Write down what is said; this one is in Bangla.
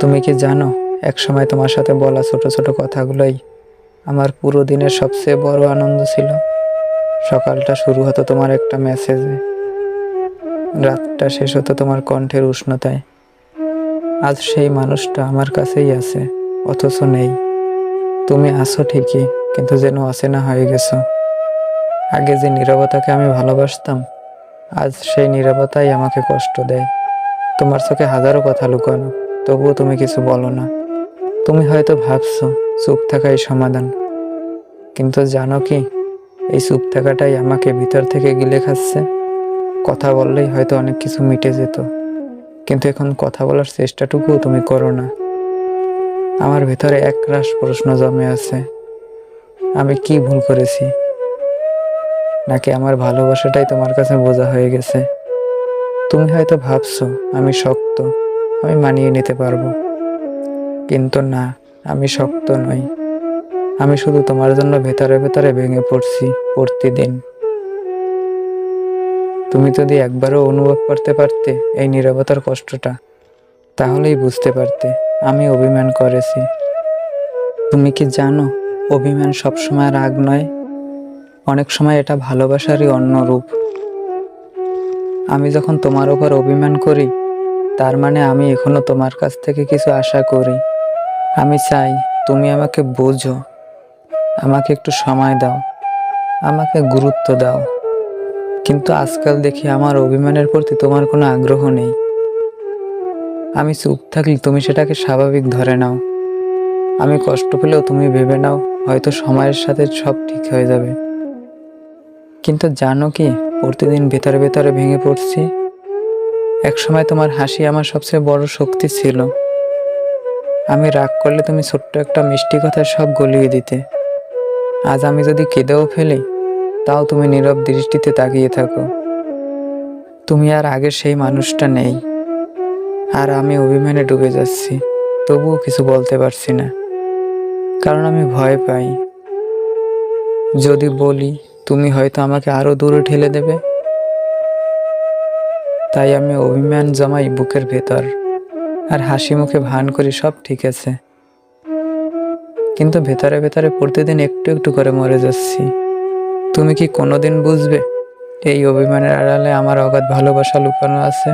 তুমি কি জানো এক সময় তোমার সাথে বলা ছোট ছোট কথাগুলোই আমার পুরো দিনের সবচেয়ে বড় আনন্দ ছিল। সকালটা শুরু হতো তোমার একটা মেসেজে। রাতটা শেষ হতো তোমার কণ্ঠের উষ্ণতায়। আজ সেই মানুষটা আমার কাছেই আছে, অথচ নেই। তুমি আছো ঠিকই, কিন্তু যেন অচেনা হয়ে গেছো। আগে যে নীরবতাকে আমি ভালোবাসতাম, আজ সেই নীরবতাই আমাকে কষ্ট দেয়। তোমার চোখে হাজারো কথা লুকানো, তবুও তুমি কিছু বলো না। তুমি হয়তো ভাবছ, চুপ থাকাই সমাধান। কিন্তু জানো কি, এই চুপ থাকাটাই আমাকে ভিতর থেকে গিলে খাচ্ছে। কথা বললেই হয়তো অনেক কিছু মিটে যেত। কিন্তু এখন কথা বলার চেষ্টাটুকুও তুমি করো না। আমার ভিতরে এক রাশ প্রশ্ন জমে আছে। আমি কি ভুল করেছি? নাকি আমার ভালোবাসাটাই তোমার কাছে বোঝা হয়ে গেছে? তুমি হয়তো ভাবছ, আমি শক্ত, আমি মানিয়ে নিতে পারব। কিন্তু না, আমি শক্ত নই। আমি শুধু তোমার জন্য ভেতরে ভেতরে ভেঙে পড়ছি প্রতিদিন। তুমি যদি একবারও অনুভব করতে পারতে এই নীরবতার কষ্টটা, তাহলেই বুঝতে পারতে আমি অভিমান করেছি। তুমি কি জানো, অভিমান সবসময় রাগ নয়? অনেক সময় এটা ভালোবাসারই অন্য রূপ। আমি যখন তোমার উপর অভিমান করি, তার মানে আমি এখনও তোমার কাছ থেকে কিছু আশা করি। আমি চাই তুমি আমাকে বোঝো, আমাকে একটু সময় দাও, আমাকে গুরুত্ব দাও। কিন্তু আজকাল দেখি আমার অভিমানের প্রতি তোমার কোনো আগ্রহ নেই। আমি চুপ থাকলে তুমি সেটাকে স্বাভাবিক ধরে নাও। আমি কষ্ট পেলেও তুমি ভেবে নাও, হয়তো সময়ের সাথে সব ঠিক হয়ে যাবে। কিন্তু জানো কি, প্রতিদিন ভেতরে ভেতরে ভেঙে পড়ছি। এক সময় তোমার হাসি আমার সবচেয়ে বড় শক্তি ছিল। আমি রাগ করলে তুমি ছোট্ট একটা মিষ্টি কথায় সব গলিয়ে দিতে। আজ আমি যদি কেঁদেও ফেলি, তাও তুমি নীরব দৃষ্টিতে তাকিয়ে থাকো। তুমি আর আগের সেই মানুষটা নেই। আর আমি অভিমানে ডুবে যাচ্ছি, তবুও কিছু বলতে পারছি না। কারণ আমি ভয় পাই। যদি বলি তুমি হয়তো আমাকে আরও দূরে ঠেলে দেবে। তাই আমি অভিমান জমাই বুকের ভেতর আর হাসি মুখে ভান করি, সব ঠিক আছে। কিন্তু ভেতরে ভেতরে প্রতিদিন একটু একটু করে মরে যাচ্ছি। তুমি কি কোনোদিন বুঝবে? এই অভিমানের আড়ালে আমার অগাধ ভালোবাসা লুকানো আছে।